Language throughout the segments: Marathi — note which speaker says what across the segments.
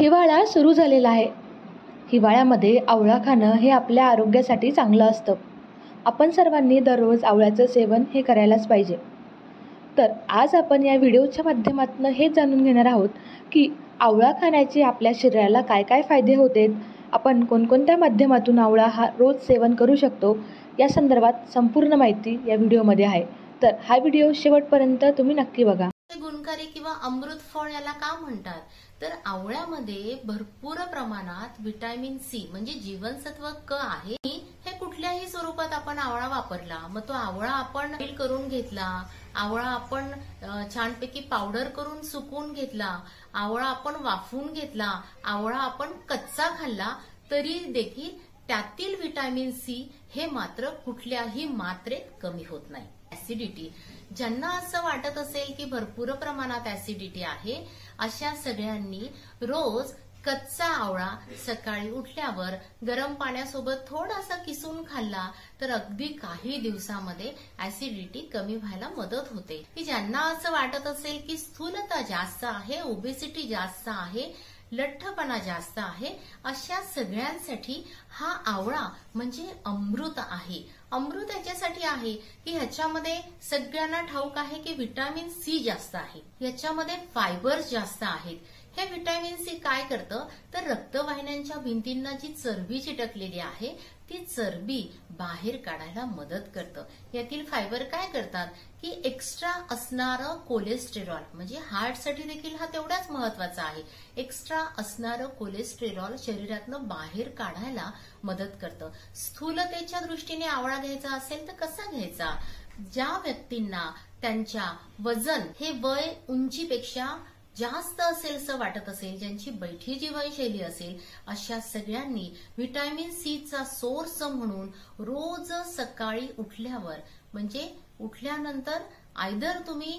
Speaker 1: हिवाळा सुरू झालेला आहे. हिवाळ्यामध्ये आवळा खाणं हे आपल्या आरोग्यासाठी चांगलं असतं. आपण सर्वांनी दररोज आवळ्याचं सेवन हे करायलाच पाहिजे. तर आज आपण या व्हिडिओच्या माध्यमातून हेच जाणून घेणार आहोत की आवळा खाण्याचे आपल्या शरीराला काय काय फायदे होते आपण कोणकोणत्या माध्यमातून आवळा हा रोज सेवन करू शकतो या संदर्भात संपूर्ण माहिती या व्हिडिओमध्ये आहे. तर हा व्हिडिओ शेवटपर्यंत तुम्ही नक्की बघा.
Speaker 2: गुणकारी किंवा अमृत फळ याला का म्हणतात? तर आवळ्यामध्ये भरपूर प्रमाणात व्हिटॅमिन सी म्हणजे जीवनसत्व क आहे. हे कुठल्याही स्वरूपात आपण आवळा वापरला मग तो आवळा आपण boil करून घेतला आवळा आपण छानपैकी पावडर करून सुकवून घेतला आवळा आपण वाफवून घेतला आवळा आपण कच्चा खाल्ला तरी देखील त्यातील व्हिटॅमिन सी हे मात्र कुठल्याही मात्रेत कमी होत नाही. ऍसिडिटी ज्यांना असं वाटत असेल की भरपूर प्रमाणात ऍसिडिटी आहे अशा सगळ्यांनी रोज कच्चा आवळा सकाळी उठल्यावर गरम पाण्यासोबत थोडासा किसून खाल्ला तर अगदी काही दिवसामध्ये ऍसिडिटी कमी व्हायला मदत होते. की ज्यांना असं वाटत असेल की स्थूलता जास्त आहे ओबेसिटी जास्त आहे लठ्ठपणा जास्त आहे अशा सगळ्यांसाठी हा आवळा म्हणजे अमृत आहे. अमृत याच्यासाठी आहे की ह्याच्यामध्ये सगळ्यांना ठाऊक आहे की व्हिटॅमिन सी जास्त आहे. याच्यामध्ये फायबर्स जास्त आहेत. हे व्हिटॅमिन सी काय करतं? तर रक्तवाहिन्यांच्या भिंतींना जी चरबी चिटकलेली आहे ती चरबी बाहेर काढायला मदत करतं. यातील फायबर काय करतात? की एक्स्ट्रा असणारं कोलेस्टेरॉल म्हणजे हार्टसाठी देखील हा तेवढाच महत्त्वाचा आहे. एक्स्ट्रा असणारं कोलेस्टेरॉल शरीरातनं बाहेर काढायला मदत करतं. स्थूलतेच्या दृष्टीने आवळा घ्यायचा असेल तर कसा घ्यायचा? ज्या व्यक्तींना त्यांच्या वजन हे वय उंचीपेक्षा जास्त असेल असं वाटत असेल ज्यांची बैठी जीवनशैली असेल अशा सगळ्यांनी व्हिटॅमिन सीचा सोर्स म्हणून रोज सकाळी उठल्यावर म्हणजे उठल्यानंतर आयदर तुम्ही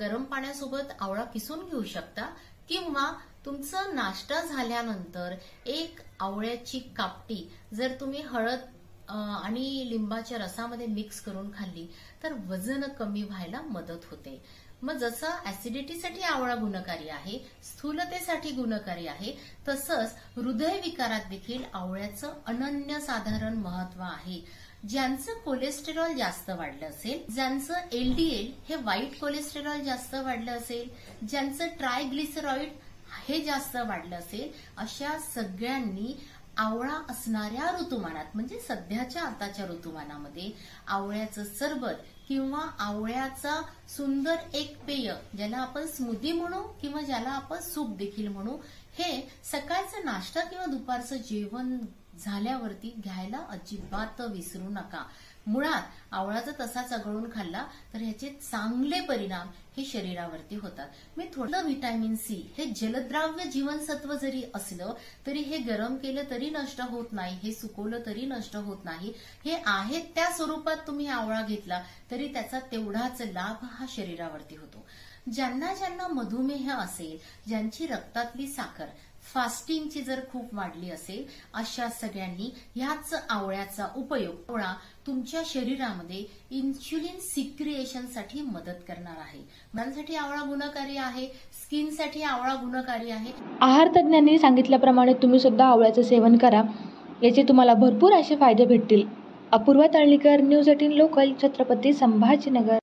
Speaker 2: गरम पाण्यासोबत आवळा किसून घेऊ शकता किंवा तुमचं नाश्ता झाल्यानंतर एक आवळ्याची कापटी जर तुम्ही हळद आणि लिंबाच्या रसामध्ये मिक्स करून खाल्ली तर वजन कमी व्हायला मदत होते. मग जसं ऍसिडिटीसाठी आवळा गुणकारी आहे स्थूलतेसाठी गुणकारी आहे तसंच हृदयविकारात देखील आवळ्याचं अनन्यसाधारण महत्त्व आहे. ज्यांचं कोलेस्टेरॉल जास्त वाढलं असेल ज्यांचं एलडीएल हे वाईट कोलेस्टेरॉल जास्त वाढलं असेल ज्यांचं ट्रायग्लिसरॉइड हे जास्त वाढलं असेल अशा सगळ्यांनी आवळा असणाऱ्या ऋतुमानात म्हणजे सध्याच्या आताच्या ऋतुमानामध्ये आवळ्याचं सरबत किंवा आवळ्याचा सुंदर एक पेय ज्याला आपण स्मूदी म्हणू किंवा ज्याला आपण सूप देखील म्हणू हे सकाळचा नाश्ता किंवा दुपारचं जेवण झाल्यावरती घ्यायला अजिबात विसरू नका. मुळात आवळा जर तसा चघळून खाल्ला तर ह्याचे चांगले परिणाम हे शरीरावरती होतात. मी थोडं व्हिटॅमिन सी हे जलद्राव्य जीवनसत्व जरी असलं तरी हे गरम केलं तरी नष्ट होत नाही हे सुकवलं तरी नष्ट होत नाही. हे आहेत त्या स्वरूपात तुम्ही आवळा घेतला तरी त्याचा तेवढाच लाभ हा शरीरावरती होतो. ज्यांना ज्यांना मधुमेह असेल ज्यांची रक्तातली साखर फास्टिंगची जर खूप वाढली असेल अशा सगळ्यांनी ह्याच आवळ्याचा उपयोग आवळा तुमच्या शरीरामध्ये इन्शुलिन सिक्रिएशनसाठी मदत करणार आहे. मुलांसाठी आवळा गुणकारी आहे स्किनसाठी आवळा गुणकारी आहे.
Speaker 1: आहार तज्ज्ञांनी सांगितल्याप्रमाणे तुम्ही सुद्धा आवळ्याचं सेवन करा. याचे तुम्हाला भरपूर असे फायदे भेटतील. Apurva Talnikar news eighteen local Chhatrapati Sambhajinagar.